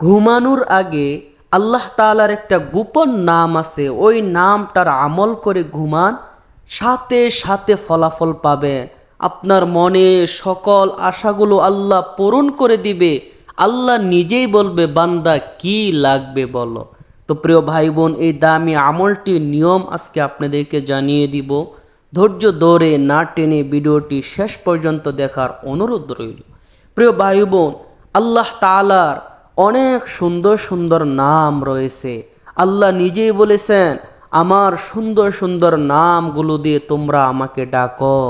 ঘুমানোর আগে আল্লাহ তাআলার একটা গোপন নাম আছে। ওই নামটার আমল করে ঘুমান, সাথে সাথে ফলাফল পাবে। আপনার মনে সকল আশাগুলো আল্লাহ পূরণ করে দিবে। আল্লাহ নিজেই বলবে, বান্দা, কি লাগবে বলো? তো প্রিয় ভাই বোন এই দামি আমলটি নিয়ম আজকে আপনাদেরকে জানিয়ে দিব। ধৈর্য ধরে না টেনে ভিডিওটি শেষ পর্যন্ত দেখার অনুরোধ রইল। প্রিয় ভাই বোন আল্লাহ তালার অনেক সুন্দর সুন্দর নাম রয়েছে। আল্লাহ নিজেই বলেছেন, আমার সুন্দর সুন্দর নামগুলো দিয়ে তোমরা আমাকে ডাকো,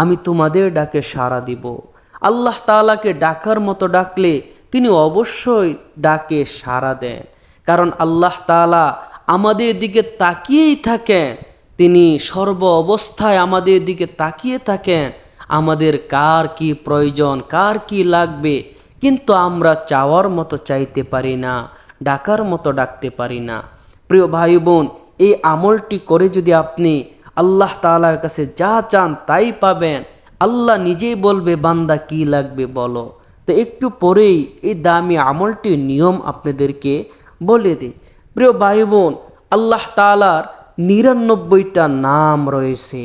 আমি তোমাদের ডাকে সাড়া দিব। আল্লাহ তাআলাকে ডাকার মতো ডাকলে তিনি অবশ্যই ডাকে সাড়া দেন। কারণ আল্লাহ তাআলা আমাদের দিকে তাকিয়েই থাকেন, তিনি সর্ব অবস্থায় আমাদের দিকে তাকিয়ে থাকেন, আমাদের কার কি প্রয়োজন, কার কি লাগবে কিন্তু আমরা চাওয়ার মতো চাইতে পারি না, ডাকার মতো ডাকতে পারি না। প্রিয় ভাই বোন, এই আমলটি করে যদি আপনি আল্লাহ তাআলার কাছে যা চান তাই পাবেন। আল্লাহ নিজেই বলবে, বান্দা, কি লাগবে বলো? তো একটু পরেই এই দামি আমলটির নিয়ম আপনাদেরকে বলে দিই। প্রিয় ভাই বোন, আল্লাহ তাআলার নিরানব্বইটা নাম রয়েছে।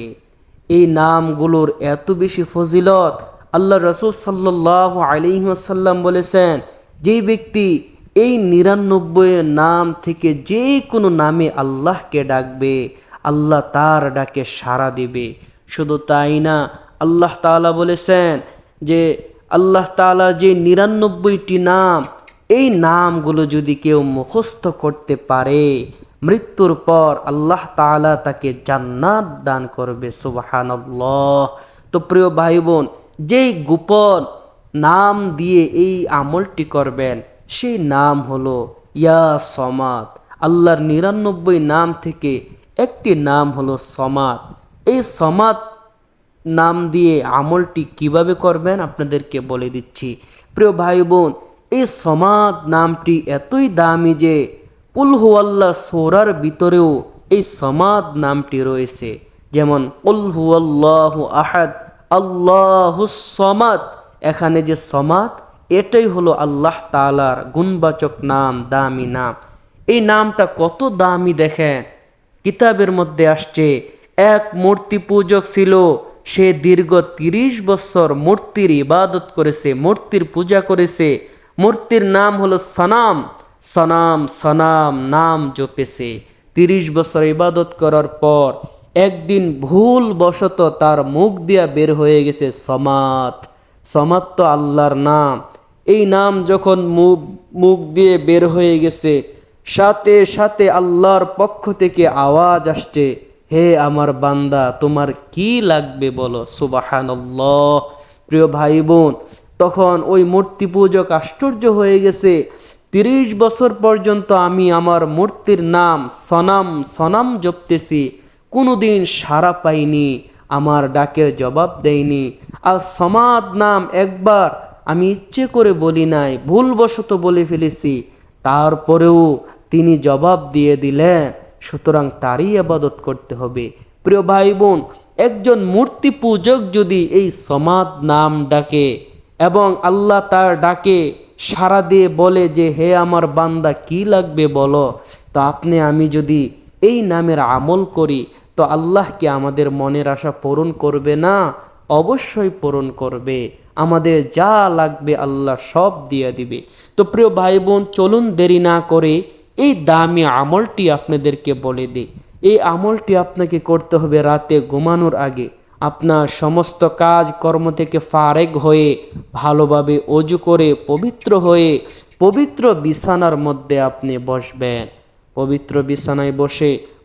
এই নামগুলোর এত বেশি ফজিলত আল্লাহ রসুল সাল্লাহ আলিহাসাল্লাম বলেছেন যেই ব্যক্তি এই নিরানব্বই নাম থেকে যে কোনো নামে আল্লাহকে ডাকবে, আল্লাহ তার ডাকে সাড়া দিবে। শুধু তাই না, আল্লাহ তাআলা বলেছেন যে আল্লাহ তাআলা যে নিরানব্বইটি নাম, এই নামগুলো যদি কেউ মুখস্থ করতে পারে, মৃত্যুর পর আল্লাহ তাআলা তাকে জান্নাত দান করবে, সুবহানাল্লাহ। তো প্রিয় ভাই বোন যেই গোপন নাম দিয়ে এই আমলটি করবেন, সেই নাম হলো ইয়া সমাদ। আল্লাহর নিরানব্বই নাম থেকে একটি নাম হলো সমাদ। এই সমাদ নাম দিয়ে আমলটি কীভাবে করবেন আপনাদেরকে বলে দিচ্ছি। প্রিয় ভাই বোন, এই সমাদ নামটি এতই দামি যে কুলহু আল্লাহ সোরার ভিতরেও এই সমাদ নামটি রয়েছে। যেমন কুলহু আল্লাহ আহাদ সমাদ। এখানে যে সমাদ, এটাই হলো আল্লাহ তালার গুণবাচক নাম, দামি নাম। এই নামটা কত দামি দেখেন। কিতাবের মধ্যে আসছে, এক মূর্তি পূজক ছিল, সে দীর্ঘ তিরিশ বছর মূর্তির ইবাদত করেছে, মূর্তির পূজা করেছে। মূর্তির নাম হলো সনাম। সনাম সনাম, নাম জপেছে। তিরিশ বছর ইবাদত করার পর একদিন ভুল বশত তার মুখ দিয়া বের হয়ে গেছে সমাত। সমাত তো আল্লাহর নাম। এই নাম যখন মুখ মুখ দিয়ে বের হয়ে গেছে, সাথে সাথে আল্লাহর পক্ষ থেকে আওয়াজ আসছে, হে আমার বান্দা, তোমার কি লাগবে বলো? সুবাহানল্লাহ। প্রিয় ভাই বোন তখন ওই মূর্তি পূজক আশ্চর্য হয়ে গেছে, তিরিশ বছর পর্যন্ত আমি আমার মূর্তির নাম সনাম সনাম জপতেছি কোনোদিন সাড়া পাইনি, আমার ডাকে জবাব দেয়নি। আর সমাদ নাম একবার আমি ইচ্ছে করে বলি নাই, ভুলবশত বলে ফেলেছি। তারপরেও তিনি জবাব দিয়ে দিলেন, সুতরাং তারই আবাদত করতে হবে। প্রিয় ভাই বোন একজন মূর্তি পূজক যদি এই সমাদ নাম ডাকে এবং আল্লাহ তার ডাকে সাড়া দিয়ে বলে যে, হে আমার বান্দা, কি লাগবে বলো? তো আপনি, আমি যদি এই নামের আমল করি তো আল্লাহ কি আমাদের মনের আশা পূরণ করবে না? অবশ্যই পূরণ করবে। আমাদের যা লাগবে আল্লাহ সব দিয়ে দিবে। তো প্রিয় ভাই বোন চলুন দেরি না করে এই দামি আমলটি আপনাদেরকে বলে দিই। এই আমলটি আপনাকে করতে হবে রাতে ঘুমানোর আগে। আপনার সমস্ত কাজ কর্ম থেকে ফারেক হয়ে, ভালোভাবে অজু করে, পবিত্র হয়ে, পবিত্র বিছানার মধ্যে আপনি বসবেন। পবিত্র বিছানায় বসে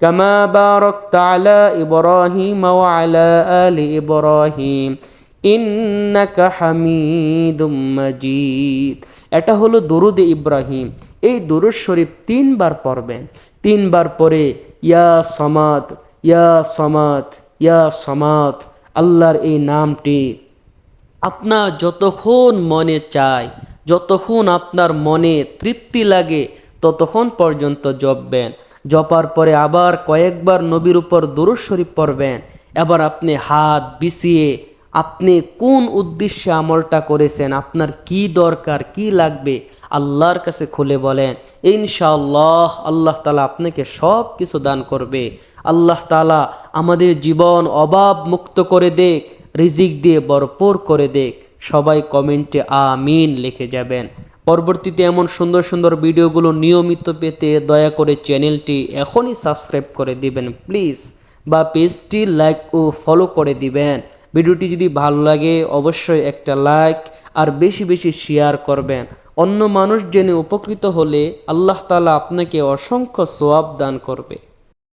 كما باركت على إبراهيم وعلى آل إبراهيم ইন্নাকা হামিদুম মাজিদ এটা হলো দরুদ ইব্রাহিম এই দুরুদ শরীফ তিনবার পড়বেন তিনবার পরে ইয়া সমাদ ইয়া সমাদ ইয়া সমাদ আল্লাহর এই নামটি আপনার যতক্ষণ মনে চায় যতক্ষণ আপনার মনে তৃপ্তি লাগে ততক্ষণ পর্যন্ত জপবেন জপার পরে আবার কয়েকবার নবীর উপর দুরুদ শরীফ পড়বেন। এবার আপনি হাত বিছিয়ে আপনি কোন উদ্দেশ্যে আমলটা করেছেন? আপনার কি দরকার, কি লাগবে? আল্লাহর কাছে খুলে বলেন, ইনশাআল্লাহ আল্লাহ তালা আপনাকে সব কিছু দান করবে। আল্লাহ তালা আমাদের জীবন অভাব মুক্ত করে দেখ, রিজিক দিয়ে ভরপুর করে দেখ। সবাই কমেন্টে আমিন লিখে যাবেন। পরবর্তীতে এমন সুন্দর সুন্দর ভিডিওগুলো নিয়মিত পেতে দয়া করে চ্যানেলটি এখনই সাবস্ক্রাইব করে দিবেন, প্লিজ। বা পেজটি লাইক ও ফলো করে দিবেন। ভিডিওটি যদি ভালো লাগে, অবশ্যই একটা লাইক আর বেশি বেশি শেয়ার করবেন। অন্য মানুষ জেনে উপকৃত হলে আল্লাহ তালা আপনাকে অসংখ্য সোয়াব দান করবে।